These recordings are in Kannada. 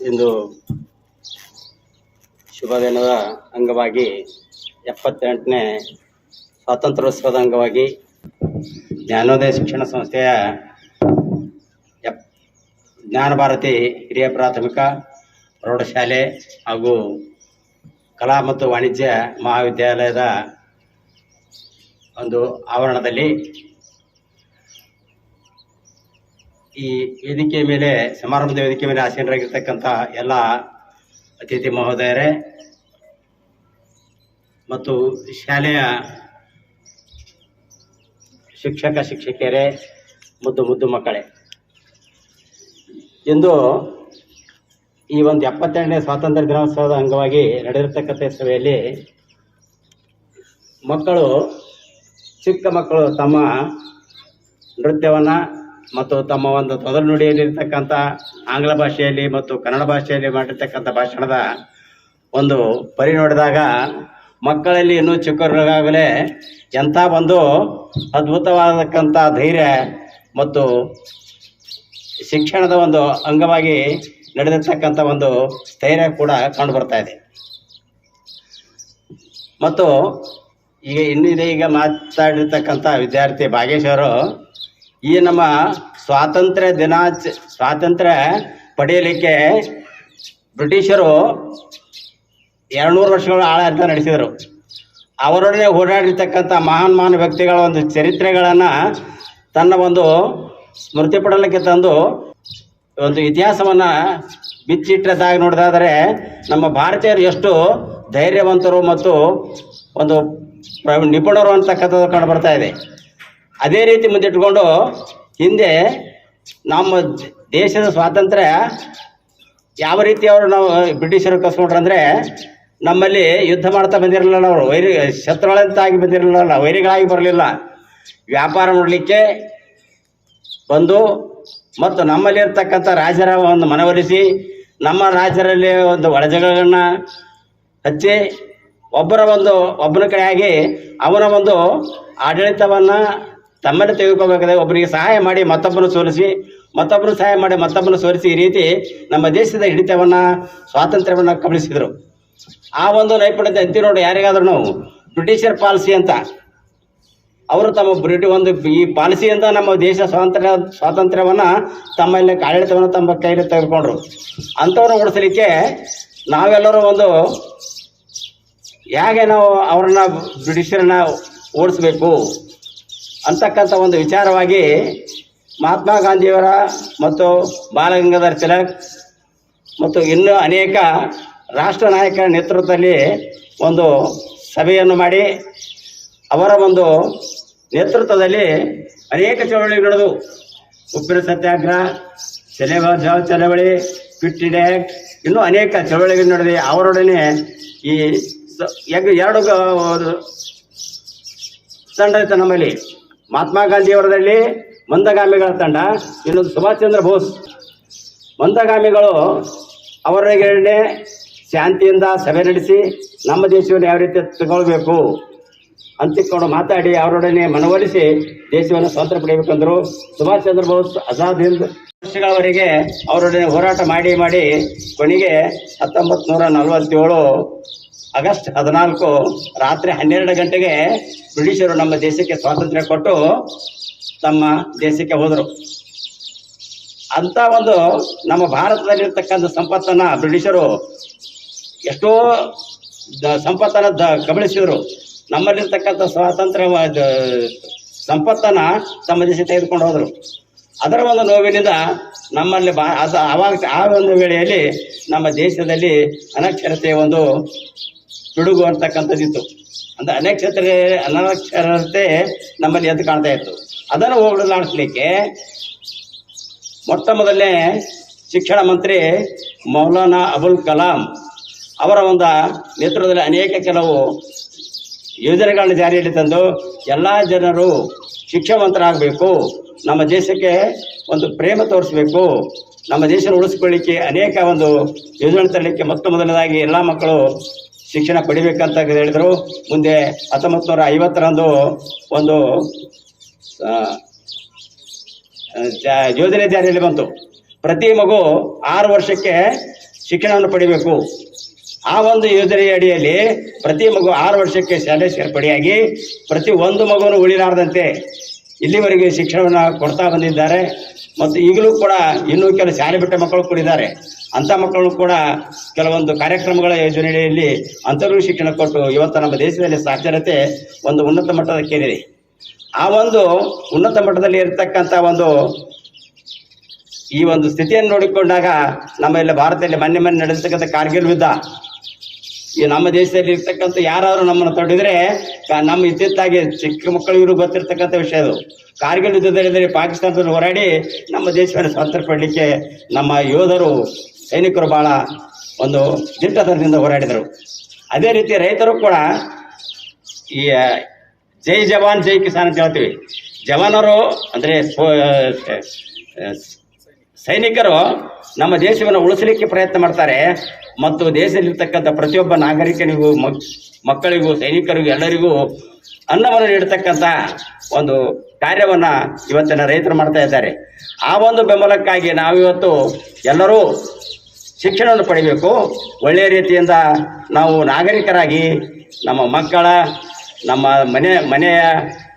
ಇಂದು ಶುಭ ದಿನದ ಅಂಗವಾಗಿ ಎಪ್ಪತ್ತೆಂಟನೇ ಸ್ವಾತಂತ್ರ್ಯೋತ್ಸವದ ಅಂಗವಾಗಿ ಜ್ಞಾನೋದಯ ಶಿಕ್ಷಣ ಸಂಸ್ಥೆಯ ಎಪ್ ಜ್ಞಾನ ಭಾರತಿ ಹಿರಿಯ ಪ್ರಾಥಮಿಕ ಪ್ರೌಢಶಾಲೆ ಹಾಗೂ ಕಲಾ ಮತ್ತು ವಾಣಿಜ್ಯ ಮಹಾವಿದ್ಯಾಲಯದ ಒಂದು ಆವರಣದಲ್ಲಿ ಈ ವೇದಿಕೆ ಮೇಲೆ, ಸಮಾರಂಭದ ವೇದಿಕೆ ಮೇಲೆ ಆಸೀನರಾಗಿರ್ತಕ್ಕಂಥ ಎಲ್ಲ ಅತಿಥಿ ಮಹೋದಯರೇ ಮತ್ತು ಶಾಲೆಯ ಶಿಕ್ಷಕ, ಶಿಕ್ಷಕಿಯರೇ, ಮುದ್ದು ಮುದ್ದು ಮಕ್ಕಳೇ. ಇಂದು ಈ ಒಂದು ಎಪ್ಪತ್ತೆರಡನೇ ಸ್ವಾತಂತ್ರ್ಯ ದಿನೋತ್ಸವದ ಅಂಗವಾಗಿ ನಡೆದಿರ್ತಕ್ಕಂಥ ಸಭೆಯಲ್ಲಿ ಮಕ್ಕಳು, ಚಿಕ್ಕ ಮಕ್ಕಳು ತಮ್ಮ ನೃತ್ಯವನ್ನು ಮತ್ತು ತಮ್ಮ ಒಂದು ತೊದಲು ನುಡಿಯಲ್ಲಿರ್ತಕ್ಕಂಥ ಆಂಗ್ಲ ಭಾಷೆಯಲ್ಲಿ ಮತ್ತು ಕನ್ನಡ ಭಾಷೆಯಲ್ಲಿ ಮಾಡಿರ್ತಕ್ಕಂಥ ಭಾಷಣದ ಒಂದು ಪರಿ ನೋಡಿದಾಗ ಮಕ್ಕಳಲ್ಲಿ ಇನ್ನೂ ಚಿಕ್ಕವರಾಗಲೇ ಎಂಥ ಒಂದು ಅದ್ಭುತವಾದಕ್ಕಂಥ ಧೈರ್ಯ ಮತ್ತು ಶಿಕ್ಷಣದ ಒಂದು ಅಂಗವಾಗಿ ನಡೆದಿರ್ತಕ್ಕಂಥ ಒಂದು ಸ್ಥೈರ್ಯ ಕೂಡ ಕಂಡು ಬರ್ತಾ ಇದೆ. ಮತ್ತು ಈಗ ಇನ್ನಿದೆ ಈಗ ಮಾತಾಡಿರ್ತಕ್ಕಂಥ ವಿದ್ಯಾರ್ಥಿ ಭಾಗೇಶ್ವರು ಈ ನಮ್ಮ ಸ್ವಾತಂತ್ರ್ಯ ದಿನಾಚ, ಸ್ವಾತಂತ್ರ್ಯ ಪಡೆಯಲಿಕ್ಕೆ ಬ್ರಿಟಿಷರು ಎರಡುನೂರು ವರ್ಷಗಳ ಆಡಳಿತ ನಡೆಸಿದರು. ಅವರೊಡನೆ ಓಡಾಡಿರ್ತಕ್ಕಂಥ ಮಹಾನ್ ಮಹಾನ್ ವ್ಯಕ್ತಿಗಳ ಒಂದು ಚರಿತ್ರೆಗಳನ್ನು ತನ್ನ ಒಂದು ಸ್ಮೃತಿ ಪಡಲಿಕ್ಕೆ ತಂದು ಒಂದು ಇತಿಹಾಸವನ್ನು ಬಿಚ್ಚಿಟ್ಟದಾಗ ನೋಡಿದಾದರೆ ನಮ್ಮ ಭಾರತೀಯರು ಎಷ್ಟು ಧೈರ್ಯವಂತರು ಮತ್ತು ಒಂದು ನಿಪುಣರು ಅಂತಕ್ಕಂಥದ್ದು ಕಂಡು ಬರ್ತಾ ಇದೆ. ಅದೇ ರೀತಿ ಮುಂದಿಟ್ಕೊಂಡು ಹಿಂದೆ ನಮ್ಮ ದೇಶದ ಸ್ವಾತಂತ್ರ್ಯ ಯಾವ ರೀತಿ ಅವರು ನಾವು ಬ್ರಿಟಿಷರು ಕಸ್ಕೊಂಡ್ರು ಅಂದರೆ ನಮ್ಮಲ್ಲಿ ಯುದ್ಧ ಮಾಡ್ತಾ ಬಂದಿರಲಿಲ್ಲ ಅವರು, ವೈರಿ, ಶತ್ರುಗಳಂತಾಗಿ ಬಂದಿರಲಿಲ್ಲ, ವೈರಿಗಳಾಗಿ ಬರಲಿಲ್ಲ. ವ್ಯಾಪಾರ ಮಾಡಲಿಕ್ಕೆ ಬಂದು ಮತ್ತು ನಮ್ಮಲ್ಲಿ ಇರ್ತಕ್ಕಂಥ ರಾಜರ ಒಂದು ಮನವೊಲಿಸಿ, ನಮ್ಮ ರಾಜರಲ್ಲಿ ಒಂದು ಒಳಜಗಳನ್ನು ಹಚ್ಚಿ, ಒಬ್ಬರ ಒಂದು, ಒಬ್ಬನ ಕಡೆಯಾಗಿ ಅವನ ಒಂದು ಆಡಳಿತವನ್ನು ತಮ್ಮಲ್ಲಿ ತೆಗೆದುಕೋಬೇಕಾದ್ರೆ ಒಬ್ಬರಿಗೆ ಸಹಾಯ ಮಾಡಿ ಮತ್ತೊಬ್ಬರು ಸೋಲಿಸಿ, ಮತ್ತೊಬ್ಬರು ಸಹಾಯ ಮಾಡಿ ಮತ್ತೊಬ್ಬರು ಸೋಲಿಸಿ ಈ ರೀತಿ ನಮ್ಮ ದೇಶದ ಹಿಡಿತವನ್ನು, ಸ್ವಾತಂತ್ರ್ಯವನ್ನು ಕಬಳಿಸಿದರು. ಆ ಒಂದು ನೈಪುಣ್ಯತೆ ಅಂತಿ ನೋಡಿ ಯಾರಿಗಾದ್ರೂ ಬ್ರಿಟಿಷರ್ ಪಾಲಿಸಿ ಅಂತ. ಅವರು ತಮ್ಮ ಬ್ರಿಟಿ ಒಂದು ಈ ಪಾಲಿಸಿಯಿಂದ ನಮ್ಮ ದೇಶ ಸ್ವಾತಂತ್ರ್ಯ, ಸ್ವಾತಂತ್ರ್ಯವನ್ನು ತಮ್ಮಲ್ಲಿ ಆಡಳಿತವನ್ನು ತಮ್ಮ ಕೈಯಲ್ಲಿ ತೆಗೆದುಕೊಂಡ್ರು. ಅಂಥವ್ರನ್ನ ಓಡಿಸಲಿಕ್ಕೆ ನಾವೆಲ್ಲರೂ ಒಂದು ಹೇಗೆ ನಾವು ಅವ್ರನ್ನ ಬ್ರಿಟಿಷರನ್ನ ಓಡಿಸ್ಬೇಕು? ಅಂತಕ್ಕಂಥ ಒಂದು ವಿಚಾರವಾಗಿ ಮಹಾತ್ಮ ಗಾಂಧಿಯವರ ಮತ್ತು ಬಾಲಗಂಗಾಧರ್ ತಿಲಕ್ ಮತ್ತು ಇನ್ನೂ ಅನೇಕ ರಾಷ್ಟ್ರ ನಾಯಕರ ನೇತೃತ್ವದಲ್ಲಿ ಒಂದು ಸಭೆಯನ್ನು ಮಾಡಿ ಅವರ ಒಂದು ನೇತೃತ್ವದಲ್ಲಿ ಅನೇಕ ಚಳವಳಿ ನಡೆದು ಉಪ್ಪಿನ ಸತ್ಯಾಗ್ರಹ ಸೆಲೆಬ ಜಾವ್ ಚಳವಳಿ ಕ್ವಿಟ್ ಇಂಡಿಯಾ ಇನ್ನೂ ಅನೇಕ ಚಳವಳಿಗಳು ನಡೆದಿವೆ. ಅವರೊಡನೆ ಈ ಎರಡು ತಂಡ ಇತ್ತು ನಮ್ಮಲ್ಲಿ. ಮಹಾತ್ಮ ಗಾಂಧಿಯವರದಲ್ಲಿ ಮಂದಗಾಮಿಗಳ ತಂಡ, ಇನ್ನೊಂದು ಸುಭಾಷ್ ಚಂದ್ರ ಬೋಸ್. ಮಂದಗಾಮಿಗಳು ಅವರಿಗೆ ಶಾಂತಿಯಿಂದ ಸಭೆ ನಡೆಸಿ ನಮ್ಮ ದೇಶವನ್ನು ಯಾವ ರೀತಿ ತಗೊಳ್ಬೇಕು ಅಂತಿಕೊಂಡು ಮಾತಾಡಿ ಅವರೊಡನೆ ಮನವೊಲಿಸಿ ದೇಶವನ್ನು ಸ್ವಾತಂತ್ರ್ಯ ಪಡೆಯಬೇಕಂದ್ರು. ಸುಭಾಷ್ ಚಂದ್ರ ಬೋಸ್ ಆಜಾದ್ ಹಿಂದ್ ವರ್ಷಗಳವರೆಗೆ ಅವರೊಡನೆ ಹೋರಾಟ ಮಾಡಿ ಮಾಡಿ ಕೊನೆಗೆ ಹತ್ತೊಂಬತ್ತು ನೂರ ನಲವತ್ತೇಳು ಆಗಸ್ಟ್ ಹದಿನಾಲ್ಕು ರಾತ್ರಿ ಹನ್ನೆರಡು ಗಂಟೆಗೆ ಬ್ರಿಟಿಷರು ನಮ್ಮ ದೇಶಕ್ಕೆ ಸ್ವಾತಂತ್ರ್ಯ ಕೊಟ್ಟು ತಮ್ಮ ದೇಶಕ್ಕೆ ಹೋದರು. ಅಂತ ಒಂದು ನಮ್ಮ ಭಾರತದಲ್ಲಿರ್ತಕ್ಕಂಥ ಸಂಪತ್ತನ್ನು ಬ್ರಿಟಿಷರು ಎಷ್ಟೋ ದ- ಸಂಪತ್ತನ್ನು ದ ಕಬಳಿಸಿದರು. ನಮ್ಮಲ್ಲಿರ್ತಕ್ಕಂಥ ಸ್ವಾತಂತ್ರ್ಯ ಸಂಪತ್ತನ್ನು ತಮ್ಮ ದೇಶ ತೆಗೆದುಕೊಂಡು ಹೋದರು. ಅದರ ಒಂದು ನೋವಿನಿಂದ ನಮ್ಮಲ್ಲಿ ಬಾ, ಅದು ಆವಾಗ, ಆ ಒಂದು ವೇಳೆಯಲ್ಲಿ ನಮ್ಮ ದೇಶದಲ್ಲಿ ಅನಕ್ಷರತೆಯ ಒಂದು ಪಿಡುಗು ಅಂತಕ್ಕಂಥದ್ದಿತ್ತು. ಅಂದ್ರೆ ಅನಕ್ಷತ್ರ ಅನಕ್ಷರತೆ ನಮ್ಮಲ್ಲಿ ಎದ್ದು ಕಾಣ್ತಾ ಇತ್ತು. ಅದನ್ನು ಹೋಗಲಾಡಿಸ್ಲಿಕ್ಕೆ ಮೊಟ್ಟ ಮೊದಲನೇ ಶಿಕ್ಷಣ ಮಂತ್ರಿ ಮೌಲಾನಾ ಅಬುಲ್ ಕಲಾಂ ಅವರ ಒಂದು ನೇತೃತ್ವದಲ್ಲಿ ಅನೇಕ ಕೆಲವು ಯೋಜನೆಗಳನ್ನ ಜಾರಿಯಲ್ಲಿ ತಂದು ಎಲ್ಲ ಜನರು ಶಿಕ್ಷಾವಂತರಾಗಬೇಕು. ನಮ್ಮ ದೇಶಕ್ಕೆ ಒಂದು ಪ್ರೇಮ ತೋರಿಸಬೇಕು. ನಮ್ಮ ದೇಶ ಉಳಿಸ್ಕೊಳ್ಳಿಕ್ಕೆ ಅನೇಕ ಒಂದು ಯೋಜನೆ ತರಲಿಕ್ಕೆ ಮೊತ್ತ ಮೊದಲನೇದಾಗಿ ಎಲ್ಲ ಮಕ್ಕಳು ಶಿಕ್ಷಣ ಪಡಿಬೇಕಂತ ಹೇಳಿದರು. ಮುಂದೆ ಹತ್ತೊಂಬತ್ತು ನೂರ ಐವತ್ತರಂದು ಒಂದು ಯೋಜನೆ ಜಾರಿಯಲ್ಲಿ ಬಂತು. ಪ್ರತಿ ಮಗು ಆರು ವರ್ಷಕ್ಕೆ ಶಿಕ್ಷಣವನ್ನು ಪಡಿಬೇಕು. ಆ ಒಂದು ಯೋಜನೆಯ ಅಡಿಯಲ್ಲಿ ಪ್ರತಿ ಮಗು ಆರು ವರ್ಷಕ್ಕೆ ಶಾಲೆ ಸೇರ್ಪಡೆಯಾಗಿ ಪ್ರತಿ ಒಂದು ಮಗುವನ್ನು ಉಳಿಲಾರದಂತೆ ಇಲ್ಲಿವರೆಗೆ ಶಿಕ್ಷಣವನ್ನು ಕೊಡ್ತಾ ಬಂದಿದ್ದಾರೆ. ಮತ್ತು ಈಗಲೂ ಕೂಡ ಇನ್ನೂ ಕೆಲವು ಶಾಲೆ ಬಿಟ್ಟ ಮಕ್ಕಳು ಕೂಡ ಇದ್ದಾರೆ. ಅಂಥ ಮಕ್ಕಳು ಕೂಡ ಕೆಲವೊಂದು ಕಾರ್ಯಕ್ರಮಗಳ ಯೋಜನೆಯಲ್ಲಿ ಅಂತರ್ಗತ ಶಿಕ್ಷಣ ಕೊಟ್ಟು ಇವತ್ತು ನಮ್ಮ ದೇಶದಲ್ಲಿ ಸಾಕ್ಷರತೆ ಒಂದು ಉನ್ನತ ಮಟ್ಟದಕ್ಕೇರಿದೆ ಆ ಒಂದು ಉನ್ನತ ಮಟ್ಟದಲ್ಲಿ ಇರತಕ್ಕಂಥ ಒಂದು ಈ ಒಂದು ಸ್ಥಿತಿಯನ್ನು ನೋಡಿಕೊಂಡಾಗ ನಮ್ಮ ಇಲ್ಲಿ ಭಾರತದಲ್ಲಿ ಮೊನ್ನೆ ಮೊನ್ನೆ ನಡೆಸತಕ್ಕಂಥ ಕಾರ್ಗಿಲ್ ಯುದ್ಧ ಈ ನಮ್ಮ ದೇಶದಲ್ಲಿ ಇರ್ತಕ್ಕಂಥ ಯಾರಾದರೂ ನಮ್ಮನ್ನು ತೊಡಿದ್ರೆ ನಮ್ಮ ಇದ್ದಿದ್ದಾಗೆ ಚಿಕ್ಕ ಮಕ್ಕಳಿಗೂ ಗೊತ್ತಿರ್ತಕ್ಕಂಥ ವಿಷಯ ಅದು. ಕಾರ್ಗಿಲ್ ಯುದ್ಧದಲ್ಲಿ ಪಾಕಿಸ್ತಾನದಲ್ಲಿ ಹೋರಾಡಿ ನಮ್ಮ ದೇಶವನ್ನು ಸ್ವಾತಂತ್ರ್ಯ ಪಡಲಿಕ್ಕೆ ನಮ್ಮ ಯೋಧರು, ಸೈನಿಕರು ಭಾಳ ಒಂದು ದಿಟ್ಟತನದಿಂದ ಹೋರಾಡಿದರು. ಅದೇ ರೀತಿ ರೈತರು ಕೂಡ ಈ ಜೈ ಜವಾನ್, ಜೈ ಕಿಸಾನ್ ಅಂತ ಹೇಳ್ತೀವಿ. ಜವಾನರು ಅಂದರೆ ಸೈನಿಕರು ನಮ್ಮ ದೇಶವನ್ನು ಉಳಿಸಲಿಕ್ಕೆ ಪ್ರಯತ್ನ ಮಾಡ್ತಾರೆ. ಮತ್ತು ದೇಶದಲ್ಲಿರ್ತಕ್ಕಂಥ ಪ್ರತಿಯೊಬ್ಬ ನಾಗರಿಕನಿಗೂ, ಮಕ್, ಮಕ್ಕಳಿಗೂ, ಸೈನಿಕರಿಗೂ, ಎಲ್ಲರಿಗೂ ಅನ್ನವನ್ನು ನೀಡತಕ್ಕಂಥ ಒಂದು ಕಾರ್ಯವನ್ನು ಇವತ್ತಿನ ರೈತರು ಮಾಡ್ತಾ ಇದ್ದಾರೆ. ಆ ಒಂದು ಬೆಂಬಲಕ್ಕಾಗಿ ನಾವಿವತ್ತು ಎಲ್ಲರೂ ಶಿಕ್ಷಣವನ್ನು ಪಡಿಬೇಕು. ಒಳ್ಳೆಯ ರೀತಿಯಿಂದ ನಾವು ನಾಗರಿಕರಾಗಿ ನಮ್ಮ ಮಕ್ಕಳ, ನಮ್ಮ ಮನೆ, ಮನೆಯ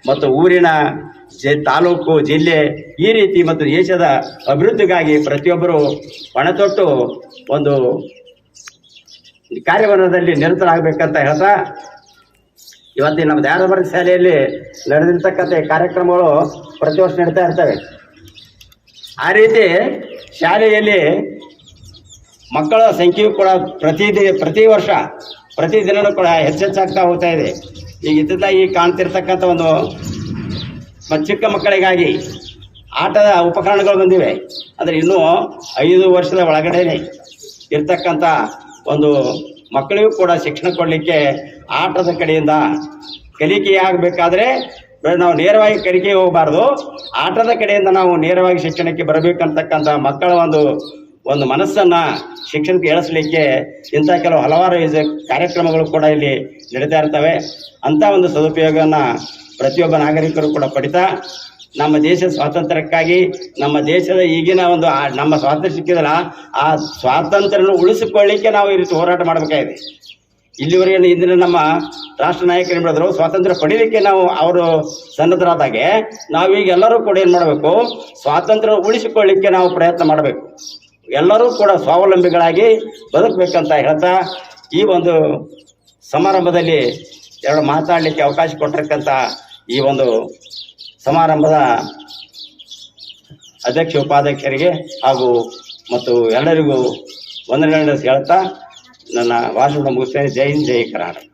ಮತ್ತು ಊರಿನ ಜೆ, ತಾಲೂಕು, ಜಿಲ್ಲೆ ಈ ರೀತಿ ಮತ್ತು ದೇಶದ ಅಭಿವೃದ್ಧಿಗಾಗಿ ಪ್ರತಿಯೊಬ್ಬರು ಪಣತೊಟ್ಟು ಒಂದು ಕಾರ್ಯವನದಲ್ಲಿ ನಿರತರಾಗಬೇಕಂತ ಹೇಳ್ತಾ ಇವತ್ತಿನ ನಮ್ಮ ಧ್ಯಾನವರ್ಗ ಶಾಲೆಯಲ್ಲಿ ನಡೆದಿರ್ತಕ್ಕಂಥ ಈ ಕಾರ್ಯಕ್ರಮಗಳು ಪ್ರತಿ ವರ್ಷ ನಡೀತಾ ಇರ್ತವೆ. ಆ ರೀತಿ ಶಾಲೆಯಲ್ಲಿ ಮಕ್ಕಳ ಸಂಖ್ಯೆಯು ಕೂಡ ಪ್ರತಿ ಪ್ರತಿ ವರ್ಷ, ಪ್ರತಿ ದಿನವೂ ಕೂಡ ಹೆಚ್ಚೆಚ್ಚಾಗ್ತಾ ಹೋಗ್ತಾ ಇದೆ. ಈಗ ಇದ್ದ ಈ ಕಾಣ್ತಿರ್ತಕ್ಕಂಥ ಒಂದು ಚಿಕ್ಕ ಮಕ್ಕಳಿಗಾಗಿ ಆಟದ ಉಪಕರಣಗಳು ಬಂದಿವೆ. ಅಂದರೆ ಇನ್ನೂ ಐದು ವರ್ಷದ ಒಳಗಡೆನೆ ಇರ್ತಕ್ಕಂಥ ಒಂದು ಮಕ್ಕಳಿಗೂ ಕೂಡ ಶಿಕ್ಷಣ ಕೊಡಲಿಕ್ಕೆ ಆಟದ ಕಡೆಯಿಂದ ಕಲಿಕೆ ಆಗಬೇಕಾದ್ರೆ ನಾವು ನೇರವಾಗಿ ಕಲಿಕೆಗೆ ಹೋಗಬಾರ್ದು. ಆಟದ ಕಡೆಯಿಂದ ನಾವು ನೇರವಾಗಿ ಶಿಕ್ಷಣಕ್ಕೆ ಬರಬೇಕಂತಕ್ಕಂಥ ಮಕ್ಕಳ ಒಂದು ಒಂದು ಮನಸ್ಸನ್ನು ಶಿಕ್ಷಣಕ್ಕೆ ಏಳಿಸಲಿಕ್ಕೆ ಇಂಥ ಕೆಲವು ಹಲವಾರು ಇದು ಕಾರ್ಯಕ್ರಮಗಳು ಕೂಡ ಇಲ್ಲಿ ನಡೀತಾ ಇರ್ತವೆ. ಅಂಥ ಒಂದು ಸದುಪಯೋಗವನ್ನು ಪ್ರತಿಯೊಬ್ಬ ನಾಗರಿಕರು ಕೂಡ ಪಡಿತಾ ನಮ್ಮ ದೇಶದ ಸ್ವಾತಂತ್ರ್ಯಕ್ಕಾಗಿ, ನಮ್ಮ ದೇಶದ ಈಗಿನ ಒಂದು ನಮ್ಮ ಸ್ವಾತಂತ್ರ್ಯ ಸಿಕ್ಕಿದಲ್ಲ, ಆ ಸ್ವಾತಂತ್ರ್ಯನ ಉಳಿಸಿಕೊಳ್ಳಿಕ್ಕೆ ನಾವು ಈ ರೀತಿ ಹೋರಾಟ ಮಾಡಬೇಕಾಗಿದೆ. ಇಲ್ಲಿವರೆಗೆ ಇಂದಿನ ನಮ್ಮ ರಾಷ್ಟ್ರ ನಾಯಕರು ಏನು ಮಾಡಿದ್ರು, ಸ್ವಾತಂತ್ರ್ಯ ಪಡೀಲಿಕ್ಕೆ ನಾವು ಅವರು ಸನ್ನದ್ಧರಾದಾಗೆ ನಾವೀಗ ಎಲ್ಲರೂ ಕೂಡ ಏನು ಮಾಡಬೇಕು, ಸ್ವಾತಂತ್ರ್ಯ ಉಳಿಸಿಕೊಳ್ಳಿಕ್ಕೆ ನಾವು ಪ್ರಯತ್ನ ಮಾಡಬೇಕು. ಎಲ್ಲರೂ ಕೂಡ ಸ್ವಾವಲಂಬಿಗಳಾಗಿ ಬದುಕಬೇಕಂತ ಹೇಳ್ತಾ, ಈ ಒಂದು ಸಮಾರಂಭದಲ್ಲಿ ಎರಡು ಮಾತಾಡಲಿಕ್ಕೆ ಅವಕಾಶ ಕೊಟ್ಟಿರ್ತಕ್ಕಂಥ ಈ ಒಂದು ಸಮಾರಂಭದ ಅಧ್ಯಕ್ಷ, ಉಪಾಧ್ಯಕ್ಷರಿಗೆ ಹಾಗೂ ಮತ್ತು ಎಲ್ಲರಿಗೂ ವಂದನೆಗಳನ್ನು ಹೇಳ್ತಾ ನನ್ನ ಭಾಷಣ ಮುಗಿಸ್ತೇನೆ. ಜೈ ಹಿಂದ್, ಜೈ ಕರ್ನಾಟಕ.